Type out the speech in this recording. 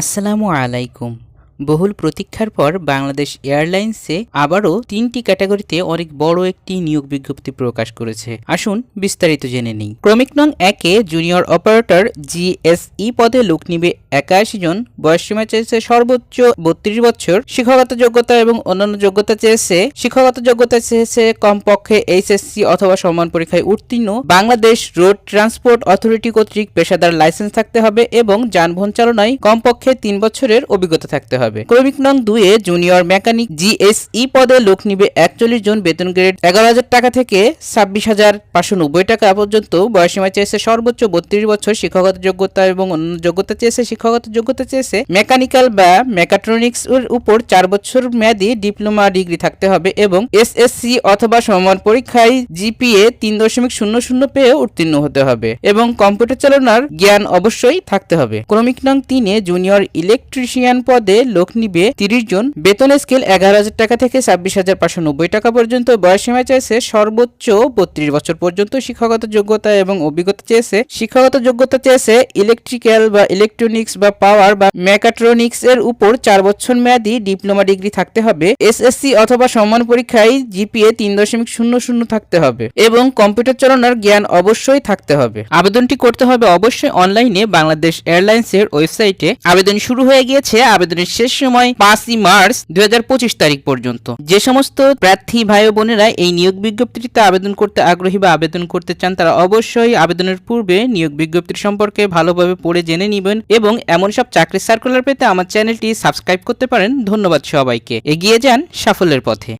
আসসালামু আলাইকুম। বহুল প্রতীক্ষার পর বাংলাদেশ এয়ারলাইন্সে আবারও তিনটি ক্যাটাগরিতে অনেক বড় একটি নিয়োগ বিজ্ঞপ্তি প্রকাশ করেছে। আসুন বিস্তারিত জেনে নিই। ক্রমিক নং একে জুনিয়র অপারেটর জিএসই পদে লোক নিবে একাশি জন বয়সসীমা চেয়েছে সর্বোচ্চ বত্রিশ বছর, শিক্ষাগত যোগ্যতা এবং অন্যান্য যোগ্যতা চেয়েছে, শিক্ষাগত যোগ্যতা চেয়েছে কমপক্ষে এইচএসসি অথবা সমান পরীক্ষায় উত্তীর্ণ। বাংলাদেশ রোড ট্রান্সপোর্ট অথরিটি কর্তৃক পেশাদার লাইসেন্স থাকতে হবে এবং যানবাহন চালনায় কমপক্ষে তিন বছরের অভিজ্ঞতা থাকতে হবে। ক্রমিক নং দুয়ে জুনিয়র মেকানিক জিএসই পদে লোক নিবে একচল্লিশ জন বেতন গ্রেড এগারো হাজার টাকা থেকে ছাব্বিশ হাজার পাঁচশো নব্বই টাকা পর্যন্ত। বয়সীমা চেয়েছে সর্বোচ্চ বত্রিশ বছর। শিক্ষাগত যোগ্যতা এবং অন্যান্য যোগ্যতা চেয়েছে শিক্ষাগত যোগ্যতা চেয়েছে মেকানিক্যাল বা মেকাট্রনিক্স এর উপর চার বছর মেয়াদী ডিপ্লোমা ডিগ্রি থাকতে হবে এবং এসএসসি অথবা সমান পরীক্ষায় জিপিএ তিন দশমিক শূন্য শূন্য পেয়ে উত্তীর্ণ হতে হবে এবং কম্পিউটার চালানোর জ্ঞান অবশ্যই থাকতে হবে। ক্রমিক নং তিনে জুনিয়র ইলেকট্রিশিয়ান পদে লোক নিবে তিরিশ জন। বেতন স্কেল এগারো হাজার টাকা থেকে ছাব্বিশ হাজার পাঁচশো নব্বই টাকা পর্যন্ত। বয়সীমা চেয়েছে সর্বোচ্চ বত্রিশ বছর পর্যন্ত শিক্ষাগত যোগ্যতা এবং অভিজ্ঞতা চেয়েছে শিক্ষাগত যোগ্যতা চেয়েছে ইলেকট্রিক্যাল বা ইলেকট্রনিক্স বা পাওয়ার বা মেকাট্রনিক্স এর উপর চার বছর মেয়াদী ডিপ্লোমা ডিগ্রি থাকতে হবে। এসএসসি অথবা সমান পরীক্ষায় জিপিএ তিন দশমিক শূন্য শূন্য থাকতে হবে এবং কম্পিউটার চালানোর জ্ঞান অবশ্যই থাকতে হবে। আবেদনটি করতে হবে অবশ্যই অনলাইনে বাংলাদেশ এয়ারলাইন্সের ওয়েবসাইটে আবেদন শুরু হয়ে গিয়েছে। আবেদনের শেষ সময় পাঁচই মার্চ দুই তারিখ পর্যন্ত। যে সমস্ত প্রার্থী ভাই বোনেরা এই নিয়োগ বিজ্ঞপ্তিটিতে আবেদন করতে আগ্রহী বা আবেদন করতে চান, তারা অবশ্যই আবেদনের পূর্বে নিয়োগ বিজ্ঞপ্তি সম্পর্কে ভালোভাবে পড়ে জেনে নেবেন এবং এমন সব চাকরির সার্কুলার পেতে আমার চ্যানেলটি সাবস্ক্রাইব করতে পারেন। ধন্যবাদ সবাইকে। এগিয়ে যান সাফল্যের পথে।